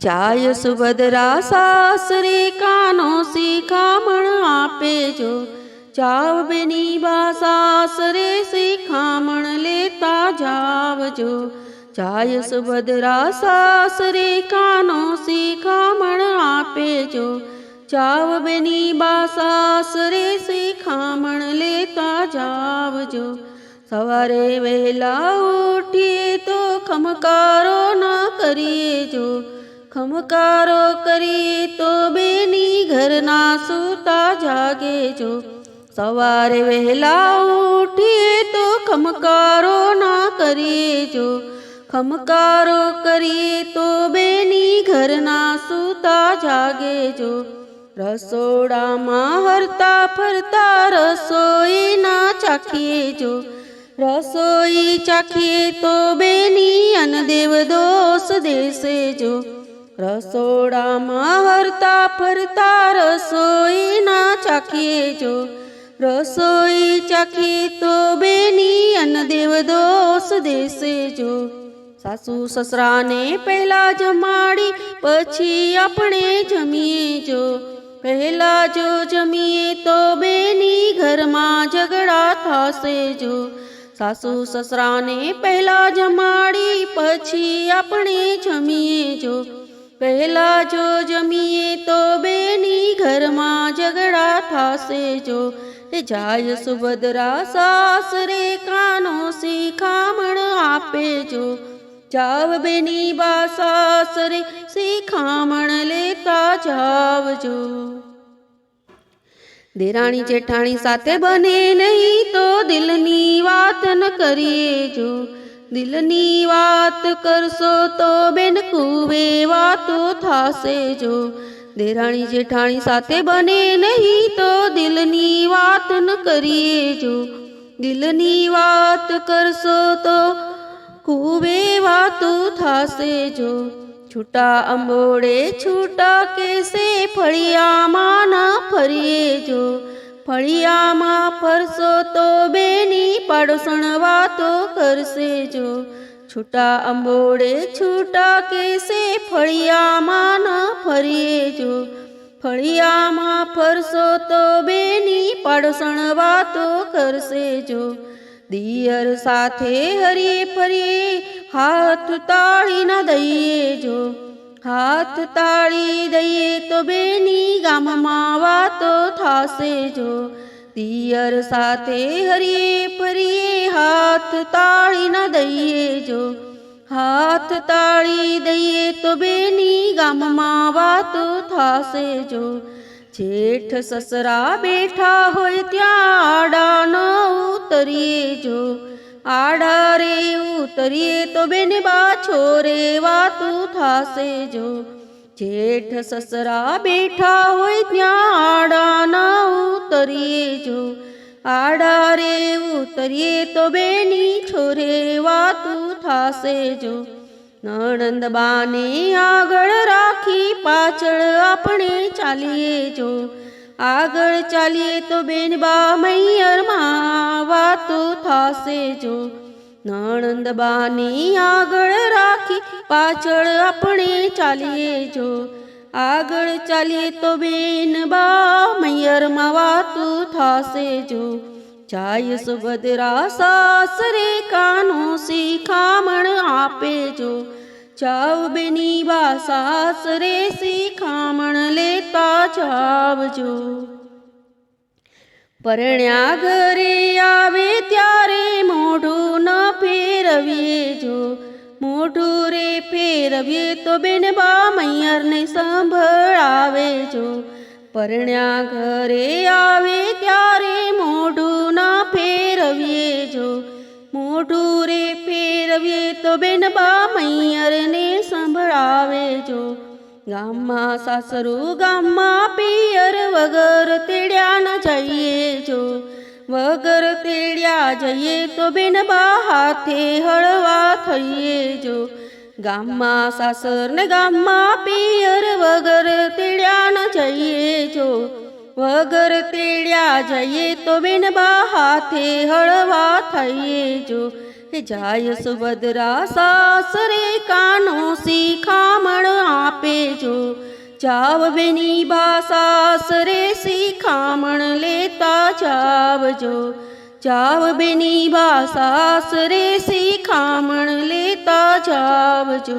જાય સુભદ્રા સાસરી કાનો શિખામણ આપે જો. જાવ બેની બા સાસરે શિખામણ લેતા જાવજો જાય સુભદ્રા સાસરે કાનો શિખામણ આપે જો. જાવ બેની બા સાસરે શિખામણ લેતા જાવજો સવારે વહેલા ઉઠીએ તો ખમકારો ના કરીએ જો. ખમકારો કરીએ તો બેની ઘરના સૂતા જાગે જો. સવારે વહેલા ઉઠીએ તો ખમકારો ના કરીએ જો. ખમકારો કરીએ તો બેની ઘરના સૂતા જાગે જો. રસોડામાં હરતા ફરતા રસોઈ ના ચાખીએ જો. રસોઈ ચાખીએ તો બેની અનદેવ દોષ દેશે જો. રસોડામાં હરતા ફરતા રસોઈ ના ચાખીએ જો. રસોઈ ચાખીએ તો બેની અનદેવ દોષ દેશે જો. સાસુ સસરાને પહેલા જમાડી પછી આપણે જમીએ જો. પહેલા જો જમીએ તો બેની ઘરમાં ઝઘડા થશે જો. સાસુ સસરાને પહેલા જમાડી પછી આપણે જમીએ પહેલા જો જમીએ તો બેની ઘરમાં ઝઘડા થશે જો. એ જાય સુભદ્રા સાસરે કાનો શિખામણ આપે જો. જાવ બેની બા સાસરે શિખામણ લેતા જાવજો દેરાણી જેઠાણી સાથે બને નહીં તો દિલની વાત ન કરીએ જો. દિલની વાત કરશો તો બેન કુવે વાતો થશે જો. દેરાણી જેઠાણી સાથે બને નહીં તો દિલની વાત ન કરીએ જો. દિલની વાત કરશો તો કુવે વાતો થશે જો. છૂટા અંબોડે છૂટા કેસે ફળિયામાં ના ફરીએ જો. ફળિયામાં ફરશો તો બેની પાડોસણ વાતો કરશે જો. છૂટા અંબોડે છૂટા કેસે, ફળિયામાં ન ફરીએ જો. ફળિયામાં ફરશો તો બેની પાડોસણ વાતો કરશે જો. દિયર સાથે હરીએ ફરીએ, હાથ તાળી ના દઈએ જો. હાથ તાળી દઈએ તો બેની ગામમાં વાતો થાશે જો. દિયર સાથે હરીએ ફરીએ હાથ તાળી ના દઈએ જો. હાથ તાળી દઈએ તો બેની ગામમાં વાતો થાશે જો. જેઠ સસરા બેઠા હોય ત્યાં આડા ન ઉતરીએ જો. આડા રે ઉતરીએ તો બેન બાછો રે વાતું થાશે જો. જેઠ સસરા બેઠા હોય ત્યાં આડા ન ઉતરીએ જો. આડા રે ઉતરીએ તો બેની છોરે વાતું થાશે જો. નણંદ બાને આગળ રાખી પાછળ આપણે ચાલીએ જો. આગળ ચાલીએ તો બેન બા મૈયરમાં વાતો થશે જો. નણંદ બાની આગળ રાખી પાછળ આપણે ચાલીએ જો. આગળ ચાલીએ તો બેન બા મૈયરમાં વાતો થશે જો. જાય સુભદ્રા સાસરે કાનો શિખામણ આપે જો. જાવ બેની બા સાસરે શિખામણ લેતા જાવજો પરણ્યા ઘરે આવે ત્યારે મોઢું ન ફેરવીએ જો. મોઢું રે ફેરવીએ તો બેન બા મૈયરને સંભળાવે જો. પરણ્યા ઘરે આવે ત્યારે મોઢું ફેરવીએ જો. મોઢું રે ફેરવીએ તો બેન બા મૈયરને સંભળાવે જો. ગામમાં સાસરું, ગામમાં પિયર વગર તેડ્યા ન જઈએ જો. વગર તેડ્યા જઈએ તો બેન બા હાથે હળવા થઈએ જો. ગામમાં સાસર ને ગામમાં પિયર વગર તેડ્યા ન જઈએ વગર તેડ્યા જઈએ તો બેન બા હાથે હળવા થઈએ જો. જાય સુભદ્રા સાસરે કાનો શિખામણ આપે જો. જાવ બેની બા સાસરે શિખામણ લેતા જાવજો જાવ બેની બા સાસરે શિખામણ લેતા જાવજો